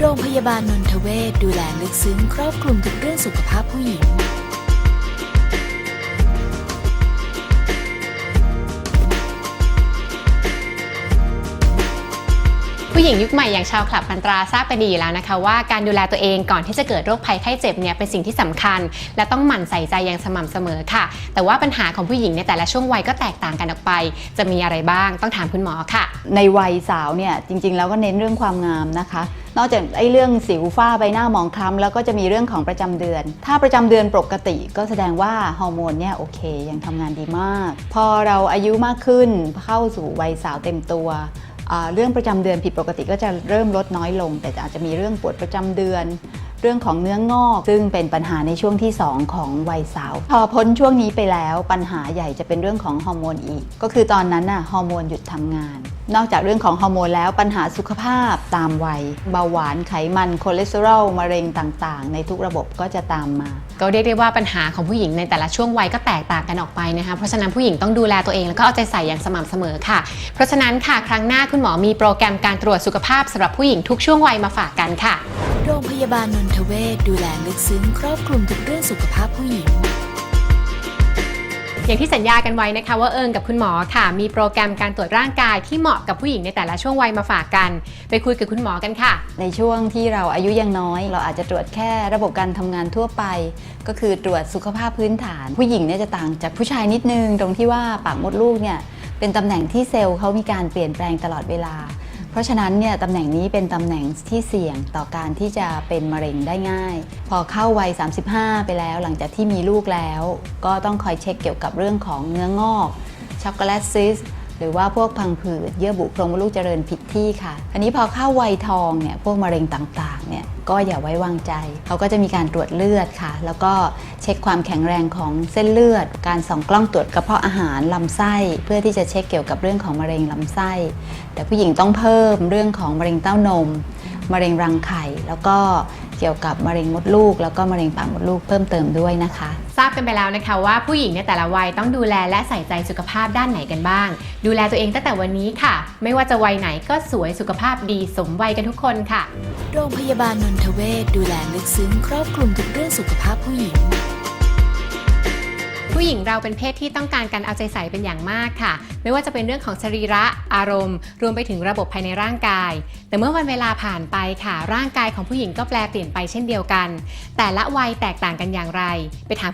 โรงพยาบาลนนทเวศดูแลลึกซึ้งครอบคลุมทุกเรื่องสุขภาพผู้หญิง ผู้หญิงยุคใหม่อย่างชาวคลับพันตราทราบกันดีอยู่แล้วนะคะ ว่าการดูแลตัวเองก่อนที่จะเกิดโรคภัยไข้เจ็บเนี่ยเป็นสิ่งที่สำคัญ และต้องหมั่นใส่ใจอย่างสม่ำเสมอค่ะ แต่ว่าปัญหาของผู้หญิงในแต่ละช่วงวัยก็แตกต่างกันออกไป จะมีอะไรบ้างต้องถามคุณหมอค่ะ ในวัยสาวเนี่ยจริงๆ แล้วก็เน้นเรื่องความงามนะคะ นอกจากไอ้เรื่องสิวฝ้าใบหน้าหมองคล้ำแล้วก็จะมีเรื่องของประจำเดือน ถ้าประจำเดือนปกติก็แสดงว่าฮอร์โมนเนี่ยโอเค ยังทำงานดีมาก พอเราอายุมากขึ้นเข้าสู่วัยสาวเต็มตัวเรื่องประจำเดือนผิดปกติก็จะเริ่มลดน้อยลง แต่อาจจะมีเรื่องปวดประจำเดือน เรื่องของเนื้องอก ซึ่งเป็นปัญหาในช่วงที่ 2 ของวัยสาว พอพ้นช่วงนี้ไปแล้วปัญหาใหญ่จะเป็นเรื่องของฮอร์โมนอีก ก็คือตอนนั้นน่ะฮอร์โมนหยุดทำงาน นอกจากเรื่องของฮอร์โมนแล้วปัญหาสุขภาพตามวัยเบาหวานไขมันคอเลสเตอรอลมะเร็งต่างๆ ในทุกระบบก็จะตามมา ก็เรียกได้ว่าปัญหาของผู้หญิงในแต่ละช่วงวัยก็แตกต่างกันออกไปนะคะเพราะฉะนั้นผู้หญิงต้องดูแลตัวเองแล้วก็เอาใจใส่อย่างสม่ำเสมอค่ะ เพราะฉะนั้นค่ะครั้งหน้าคุณหมอมีโปรแกรมการตรวจสุขภาพสำหรับผู้หญิงทุกช่วงวัยมาฝากกันค่ะ โรงพยาบาลนนทเวศดูแลลึกซึ้งครอบคลุมทุกเรื่องสุขภาพผู้หญิง อย่างที่สัญญากันไว้นะคะ ว่าเอิงกับคุณหมอค่ะ มีโปรแกรมการตรวจร่างกายที่เหมาะกับผู้หญิงในแต่ละช่วงวัยมาฝากกัน ไปคุยกับคุณหมอกันค่ะ ในช่วงที่เราอายุยังน้อย เราอาจจะตรวจแค่ระบบการทำงานทั่วไป ก็คือตรวจสุขภาพพื้นฐาน ผู้หญิงเนี่ยจะต่างจากผู้ชายนิดนึง ตรงที่ว่าปากมดลูกเนี่ยเป็นตำแหน่งที่เซลล์เขามีการเปลี่ยนแปลงตลอดเวลาเพ ราะฉะนั้นเนี่ยตำแหน่งนี้เป็นตำแหน่งที่เสี่ยงต่อการที่จะเป็นมะเร็งได้ง่าย พอเข้าวัย 35 ไปแล้วหลังจากที่มีลูกแล้ว ก็ต้องคอยเช็คเกี่ยวกับเรื่องของเนื้องอก ช็อกโกแลตซิสหรือว่าพวกพังผืดเยื่อบุโพรงมดลูกเจริญผิดที่ค่ะ อันนี้พอเข้าวัยทองเนี่ยพวกมะเร็งต่างๆเนี่ย ก็อย่าไว้วางใจ เขาก็จะมีการตรวจเลือดค่ะ แล้วก็เช็คความแข็งแรงของเส้นเลือด การส่องกล้องตรวจกระเพาะอาหารลำไส้ เพื่อที่จะเช็คเกี่ยวกับเรื่องของมะเร็งลำไส้ แต่ผู้หญิงต้องเพิ่มเรื่องของมะเร็งเต้านม มะเร็งรังไข่ แล้วก็ เกี่ยวกับมะเร็งมดลูก แล้วก็มะเร็งปากมดลูกเพิ่มเติมด้วยนะคะ ทราบกันไปแล้วนะคะว่าผู้หญิงในแต่ละวัยต้องดูแลและใส่ใจสุขภาพด้านไหนกันบ้าง ดูแลตัวเองตั้งแต่วันนี้ค่ะ ไม่ว่าจะวัยไหนก็สวยสุขภาพดีสมวัยกันทุกคนค่ะ โรงพยาบาลนนทเวศดูแลลึกซึ้งครอบคลุมทุกเรื่องสุขภาพผู้หญิง ผู้หญิงเราเป็นเพศที่ต้องการการเอาใจใส่เป็นอย่างมากค่ะ ไม่ว่าจะเป็นเรื่องของสรีระอารมณ์ รวมไปถึงระบบภายในร่างกาย แต่เมื่อวันเวลาผ่านไปค่ะ ร่างกายของผู้หญิงก็แปลเปลี่ยนไปเช่นเดียวกัน แต่ละวัยแตกต่างกันอย่างไร ไปถาม